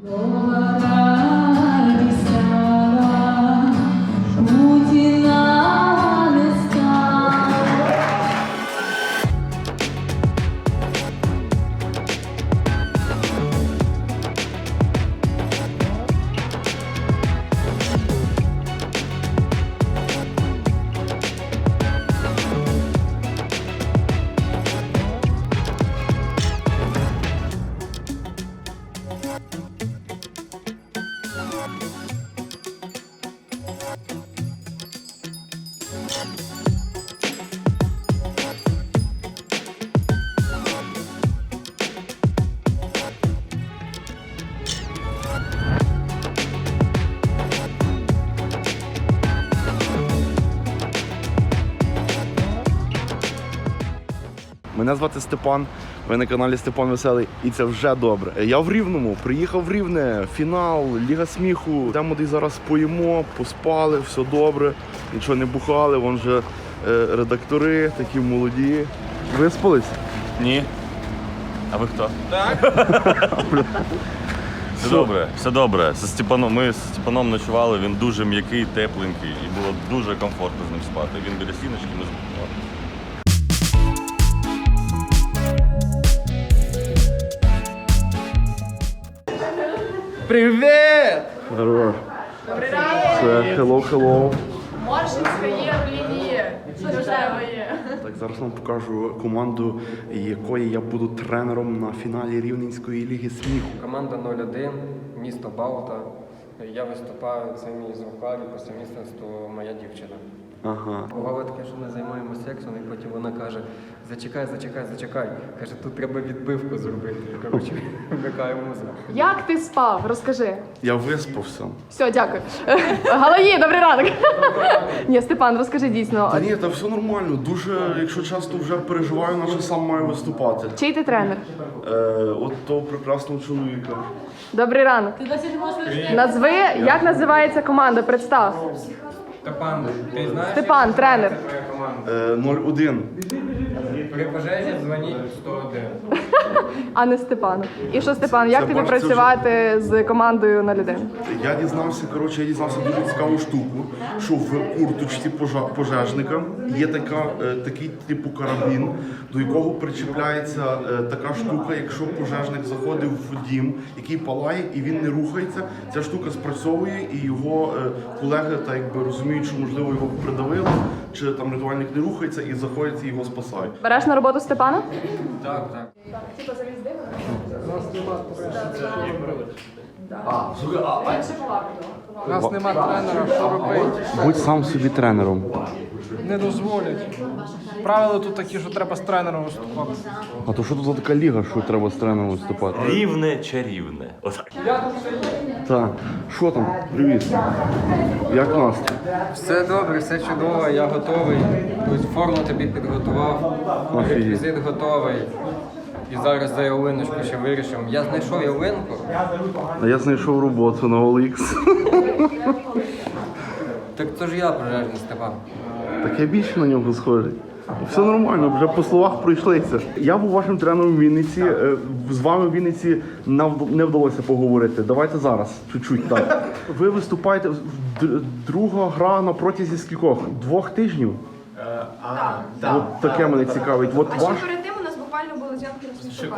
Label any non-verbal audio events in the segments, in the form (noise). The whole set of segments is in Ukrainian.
Lord, I Мене звати Степан. Ви на каналі Степан Веселий, і це вже добре. Я в Рівному, приїхав в Рівне, фінал, Ліга сміху. Йдемо десь зараз поїмо, поспали, все добре, нічого не бухали. Вон вже е, редактори, такі молоді. Виспались? Ні. А ви хто? Так. (laughs) Все добре, все добре. Зі Степаном, ми з Степаном ночували, він дуже м'який, тепленький і було дуже комфортно з ним спати. Він біля стіночки, ми спали. Привіт! Здорово. Це hello, hello. Моршинська є в лінії. Рожева є. Так, зараз вам покажу команду, якої я буду тренером на фіналі Рівненської ліги сміху. Команда 01, місто Баута. Я виступаю, це мій звукар і по сумісництву моя дівчина. Ага. Бувало таке, що ми займаємося сексом, і потім вона каже: зачекай, зачекай, зачекай. Каже, тут треба відбивку зробити. Коротше, (laughs) вмикає музику. Як ти спав? Розкажи. Я виспався. Все, дякую. Галаї, добрий ранок. Ні, Степан, розкажи дійсно. Та ні, та все нормально. Дуже, якщо часто вже переживаю, наче сам маю виступати. Чий ти тренер? Е, от того прекрасного чоловіка. Добрий ранок. Ти досі Назви, як називається команда? Представ. Степан, ти знаєш, Степан, тренер. твоя команда? Е, 01. При пожежі дзвоніть 101. А не Степан. І що, Степан, як Це тобі це працювати з командою на людей? Я дізнався, коротше, я дізнався дуже цікаву штуку, що в курточці пожа- пожежника є така, е, такий типу карабін, до якого причіпляється е, така штука, якщо пожежник заходив в дім, який палає, і він не рухається, ця штука спрацьовує, і його е, колеги, так якби розуміють, що можливо його придавило, чи там рятувальник не рухається, і заходять і його спасають. Береш на роботу Степана? Так, так. У нас нема тренера, що робити. Будь сам собі тренером. Не дозволять. Правила тут такі, що треба з тренером виступати. А то що тут за така ліга, що треба з тренером виступати? Рівне чарівне. Отак. Так, що там? Привіт. Як настрій? Все добре, все чудово, я готовий. Ось форму тобі підготував, Офігеть. реквізит готовий. І зараз за ялиночку ще вирішимо. Я знайшов ялинку. А я знайшов роботу на OLX. Так це ж я пожежний Степан. Так я більше на нього схожий. Все нормально, вже по словах пройшлися. Я був вашим тренером в Вінниці. е, З вами в Вінниці не вдалося поговорити. Давайте зараз, чуть-чуть так. Ви виступаєте в- д- друга гра на протязі скількох? Двох тижнів? От таке мене цікавить. От А ваш перед були зйомки розміщення.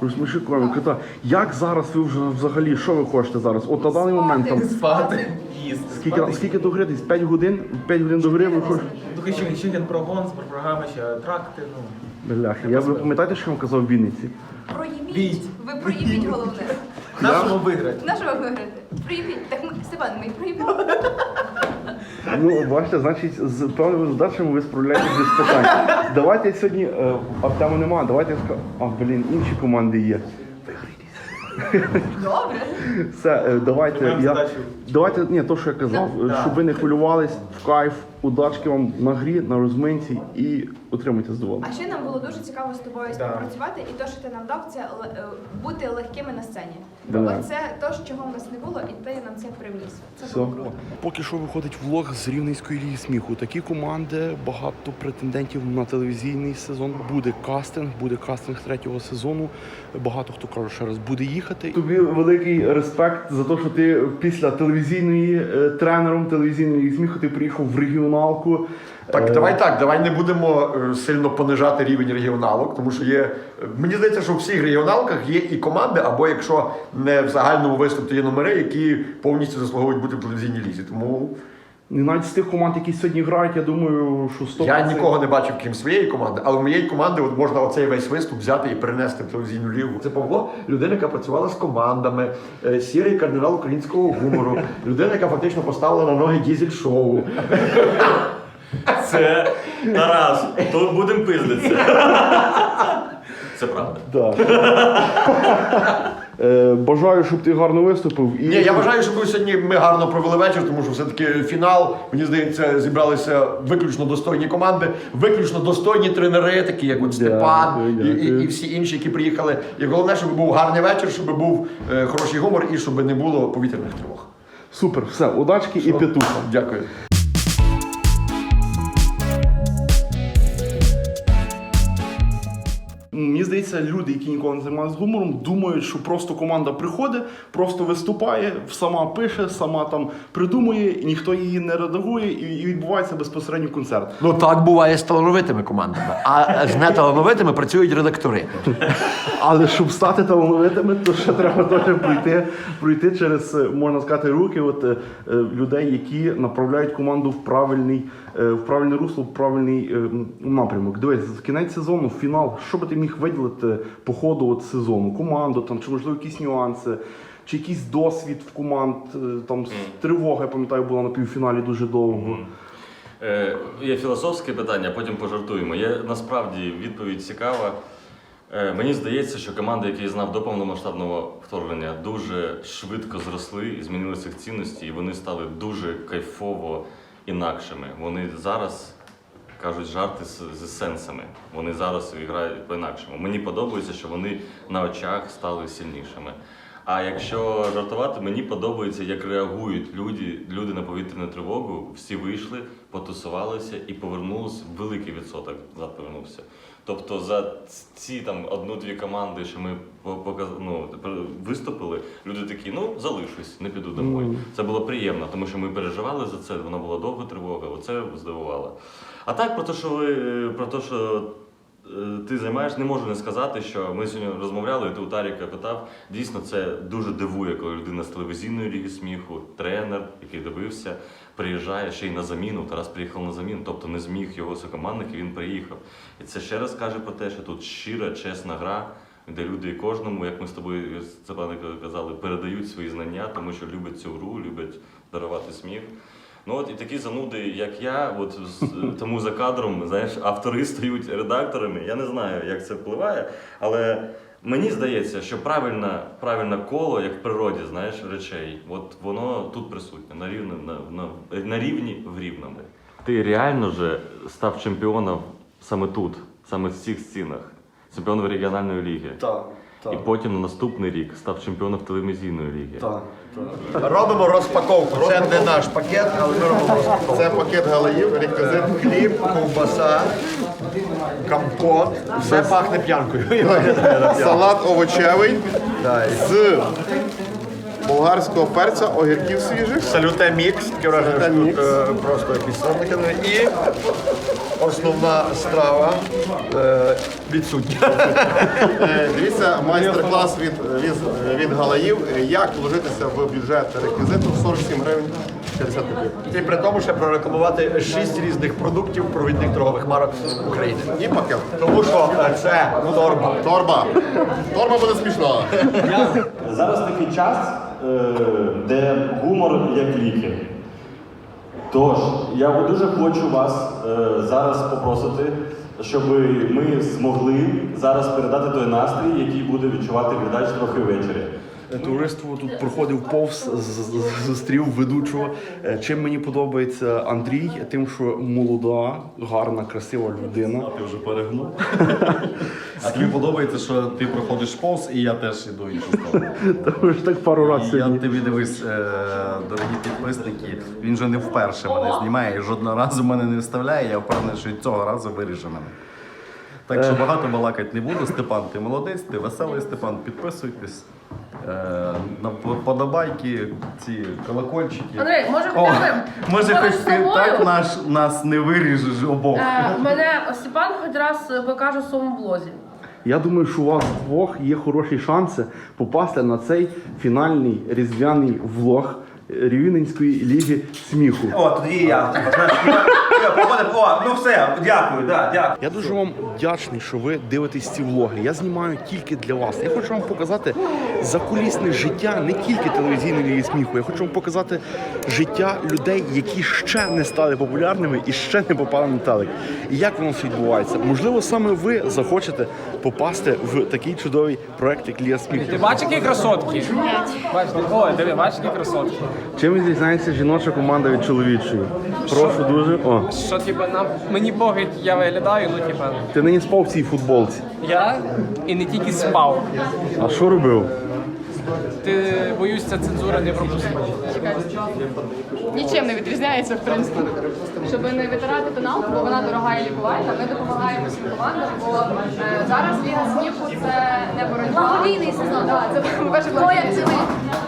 розсміши коміка. Та як зараз ви вже взагалі що ви хочете зараз? От на даний момент там Спати, їсти. скільки скільки до гри? Десь 5 годин? 5 годин до гри ви хочете? Ну, ще, ще один прогон з програми, ще тракти, ну. Бляха, я ви пам'ятаєте, що я вам казав в Вінниці? Проїбіть. Ви проїбіть головне. Нашому виграти. На що ви? Проїбіть. Так ми, Степан, ми проїбали. Ну, бачите, значить, з певними задачами ви справляєтесь без питань. Давайте сьогодні, е, Артема немає, давайте я скажу. А, блін, інші команди є. Добре. Все, е, давайте. Я, задачу Давайте, ні, то, що я казав, щоб ви не хвилювались, в кайф, удачки вам на грі, на розминці і отримуйте задоволення. А ще нам було дуже цікаво з тобою співпрацювати, і те, що ти нам дав, це е, бути легкими на сцені. Да. Оце те, чого в нас не було, і ти нам це привніс. Це Все. було круто. Поки що виходить влог з Рівненської ліги сміху. Такі команди, багато претендентів на телевізійний сезон. Буде кастинг, буде кастинг третього сезону. Багато хто каже, ще раз буде їхати. Тобі великий респект за те, що ти після телевізійної е, тренером телевізійної ліги сміху ти приїхав в регіоналку. Так, Е, давай так, давай не будемо е, сильно понижати рівень регіоналок, тому що є. е, Мені здається, що в всіх регіоналках є і команди, або якщо не в загальному виступі, то є номери, які повністю заслуговують бути в телевізійній лізі. Тому навіть з тих команд, які сьогодні грають, я думаю, що 100%... я нікого не бачив, крім своєї команди, але в моєї команди от можна оцей весь виступ взяти і перенести в телевізійну лігу. Це Павло, людина, яка працювала з командами, сірий кардинал українського гумору, людина, яка фактично поставила на ноги дізель-шоу. Це Тарас, тут будемо пиздитися. Це правда. Да. Е, Бажаю, щоб ти гарно виступив. І... Ні, я вважаю, що ми сьогодні ми гарно провели вечір, тому що все-таки фінал, мені здається, зібралися виключно достойні команди, виключно достойні тренери, такі як от Степан і, дякую. і, і всі інші, які приїхали. І головне, щоб був гарний вечір, щоб був е, хороший гумор і щоб не було повітряних тривог. Супер, все, удачки і петуха. Дякую. Мені здається, люди, які ніколи не займалися гумором, думають, що просто команда приходить, просто виступає, сама пише, сама там придумує, і ніхто її не редагує, і, відбувається безпосередньо концерт. Ну так буває з талановитими командами, а з неталановитими працюють редактори. Але щоб стати талановитими, то ще треба теж пройти, пройти через, можна сказати, руки от, е, е, людей, які направляють команду в правильний, е, в правильне русло, в правильний напрямок. Дивись, в кінець сезону, фінал, що би ти міг виділити по ходу от сезону? Команду, там, чи можливо якісь нюанси, чи якийсь досвід в команд, е, там тривога, я пам'ятаю, була на півфіналі дуже довго. Е, є філософське питання, потім пожартуємо. Є насправді відповідь цікава. Е, мені здається, що команди, які я знав до повномасштабного вторгнення, дуже швидко зросли і змінилися їх цінності, і вони стали дуже кайфово інакшими. Вони зараз кажуть жарти з, з сенсами. Вони зараз грають по-інакшому. Мені подобається, що вони на очах стали сильнішими. А якщо жартувати, мені подобається, як реагують люди, люди на повітряну тривогу. Всі вийшли, потусувалися і повернулися. Великий відсоток назад повернувся. Тобто за ці там одну-дві команди, що ми ну, виступили, люди такі, ну залишусь, не піду домой. Це було приємно, тому що ми переживали за це. Вона була довга тривога. Оце здивувало. А так про те, що ви про те, що е, ти займаєш, не можу не сказати, що ми сьогодні розмовляли, і ти у Таріка питав. Дійсно, це дуже дивує, коли людина з телевізійної ліги сміху, тренер, який дивився, приїжджає ще й на заміну. Тарас приїхав на заміну, тобто не зміг його сокомандник, і він приїхав. І це ще раз каже про те, що тут щира, чесна гра. Де люди кожному, як ми з тобою Степане казали, передають свої знання, тому що люблять цю гру, люблять дарувати сміх. Ну от і такі зануди, як я, от з- (laughs) тому за кадром, знаєш, автори (laughs) стають редакторами. Я не знаю, як це впливає, але мені здається, що правильне, правильне коло, як в природі, знаєш, речей, от воно тут присутнє, на рівні, на, на, на рівні в рівному. Ти реально же став чемпіоном саме тут, саме в цих стінах, чемпіоном регіональної ліги. Так, І потім на наступний рік став чемпіоном телевізійної ліги. так. Робимо розпаковку. Це не наш пакет, але ми робимо розпаковку. Це пакет галаїв, реквізит, хліб, ковбаса, компот. Все пахне п'янкою. (laughs) Салат овочевий з болгарського перця, огірків свіжих. Салюте мікс, таке враження, що тут е, просто якісь сорники. І основна страва е, відсутня. Е, Дивіться, майстер-клас від, від, від галаїв. Як вложитися в бюджет реквізиту 47 гривень 50 копійок. І при тому ще прорекламувати шість різних продуктів провідних торгових марок України. І пакет. Тому що е, це торба. Торба. Торба буде смішна. Зараз такий час, е, де гумор як ліки. Тож, я дуже хочу вас е, зараз попросити, щоб ми змогли зараз передати той настрій, який буде відчувати глядач трохи ввечері. Товариство тут проходив повз, зустрів ведучого. Е, Чим мені подобається Андрій, тим, що молода, гарна, красива людина. Ти вже перегнув. (laughs) А тобі подобається, що ти проходиш повз, і я теж іду іншу сторону. (laughs) Так пару разів я тобі дивись, е, дорогі підписники, він же не вперше мене знімає і жодного разу мене не вставляє. Я впевнений, що цього разу виріже мене. Так що багато балакати не буду. Степан, ти молодець, ти веселий Степан, підписуйтесь. Е, на подобайки, ці колокольчики. Андрій, може О, може, хоч ти так наш, нас не виріжеш обох. Е, Мене Степан хоч раз покаже в своєму блозі. Я думаю, що у вас двох є хороші шанси попасти на цей фінальний різдвяний влог Рівненської ліги сміху. О, тоді я. (laughs) я О, ну все, дякую, да, дякую. Я дуже вам вдячний, що ви дивитесь ці влоги. Я знімаю тільки для вас. Я хочу вам показати закулісне життя не тільки телевізійної ліги сміху. Я хочу вам показати життя людей, які ще не стали популярними і ще не попали на телек. І як воно все відбувається? Можливо, саме ви захочете попасти в такий чудовий проект, як Ліга сміху. Ти бачиш, які красотки? Бачите, ой, диви, бачиш, які красотки. Чим відрізняється жіноча команда від чоловічої? Прошу дуже. О, Що, типа, нам мені поки я виглядаю, ну типа, ти нині спав в цій футболці. я і не тільки спав. А що робив? Ти боюсь, ця цензура не пропустить. Нічим не відрізняється, в принципі. Щоб не витирати тоналку, бо вона дорога і лікувальна, ми допомагаємо всім командам, бо е, зараз Ліга сміху це не боротьба. Благодійний сезон. Да, це перше благодійний.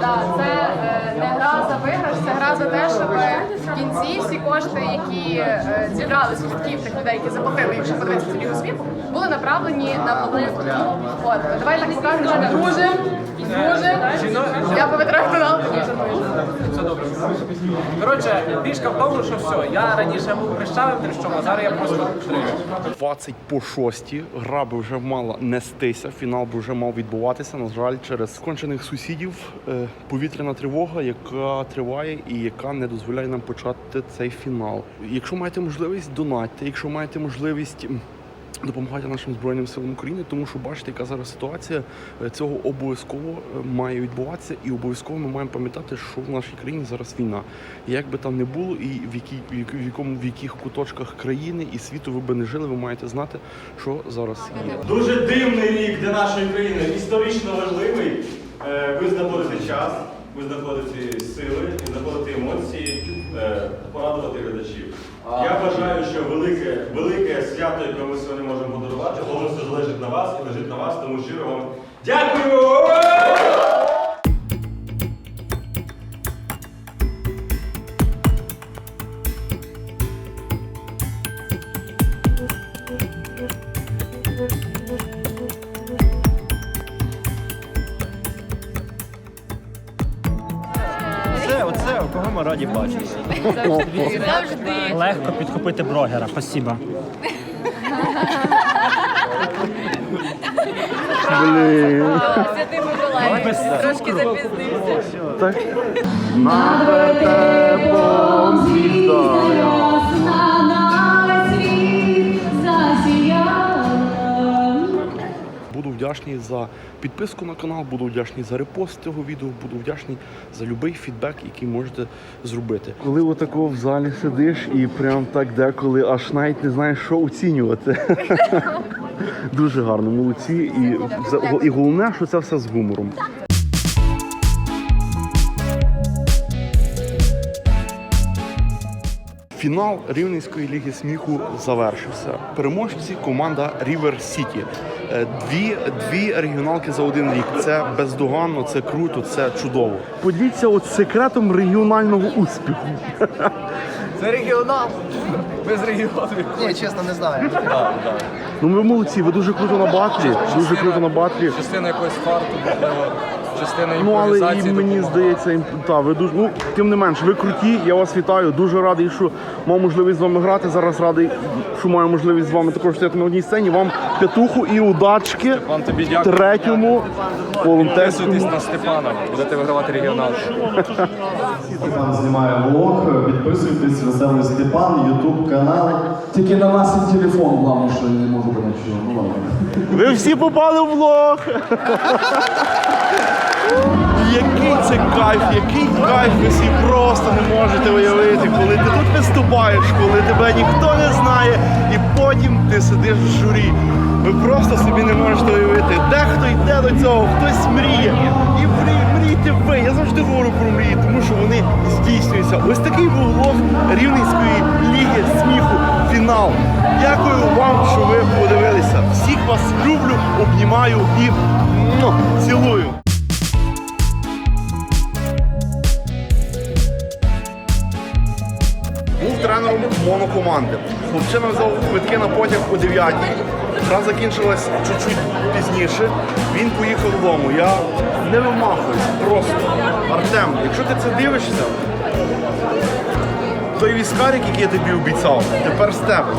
Да, це е, не гра за виграш, це гра за те, щоб в кінці всі кошти, які е, зібралися від таких тих людей, які заплатили, якщо подивитися цю Лігу сміху, були направлені на благодійність. От, давай так покажемо, що друже, друже, я повитраю тоналку, ніж Все добре. Коротше, фішка в тому, що все. Я раніше був хрещавим трещом, а зараз я просто трещ. 20 по 6 гра би вже мала нестися. Фінал би вже мав відбуватися. На жаль, через скончених сусідів е, повітряна тривога, яка триває і яка не дозволяє нам почати цей фінал. Якщо маєте можливість, донатьте. Якщо маєте можливість. Допомагати нашим збройним силам України, тому що бачите, яка зараз ситуація е, цього обов'язково е, має відбуватися, і обов'язково ми маємо пам'ятати, що в нашій країні зараз війна. Як би там не було, і в якій в якому в яких куточках країни і світу ви би не жили, ви маєте знати, що зараз є. Дуже дивний рік для нашої країни, історично важливий. Е, Ви знаходите час, ви знаходите сили і знаходите емоції порадувати глядачів. Я вважаю, що велике, велике свято, яке ми сьогодні можемо подарувати, воно все залежить на вас і лежить на вас, тому щиро вам дякую! Кого раді бачити. Завжди. Легко підхопити блогера, спасибо. Блін. Святий Миколай. Трошки запізнився. Так. На вдячний за підписку на канал, буду вдячний за репост цього відео, буду вдячний за будь-який фідбек, який можете зробити. Коли отако в залі сидиш і прям так деколи аж навіть не знаєш, що оцінювати. (laughs) Дуже гарно, молодці. І, і головне, що це все з гумором. Фінал Рівненської ліги сміху завершився. Переможці команда River City. Е, Дві, дві регіоналки за один рік. Це бездоганно, це круто, це чудово. Поділіться от секретом регіонального успіху. Це регіонал. Без регіону. Ні, чесно, не знаю. Ну ви молодці, ви дуже круто на батлі. Дуже круто на батлі. Частина якогось фарту, можливо, частина Ну але і імпровізації. мені здається, ім- та ви дуже ну тим не менш, ви круті. Я вас вітаю. Дуже радий, що мав можливість з вами грати. Зараз радий, що маю можливість з вами також стояти на одній сцені. Вам п'ятуху і удачки Вам тобі дякую. третьому волонтерському. Підписуйтесь на Степана, будете вигравати регіонал. (laughs) Степан знімає влог, підписуйтесь, веселий Степан, ютуб канал. Тільки на нас і телефон, головне, що я не можу понять, що. Ну ладно. Ви всі попали в влог. який це кайф, який кайф ви собі просто не можете уявити, коли ти тут виступаєш, коли тебе ніхто не знає, і потім ти сидиш в журі. Ви просто собі не можете уявити. Дехто йде до цього, хтось мріє. Мрій. Я завжди говорю про мрії, тому що вони здійснюються. Ось такий був влог Рівненської ліги сміху. Фінал. Дякую вам, що ви подивилися. Всіх вас люблю, обнімаю і ну, цілую. Був тренером монокоманди. Хлопчина взяв квитки на потяг о 9 Гра закінчилась чуть-чуть пізніше. Він поїхав додому. Я не вимахуюсь, просто. Артем, якщо ти це дивишся, той віскарик, який я тобі обіцяв, тепер з тебе.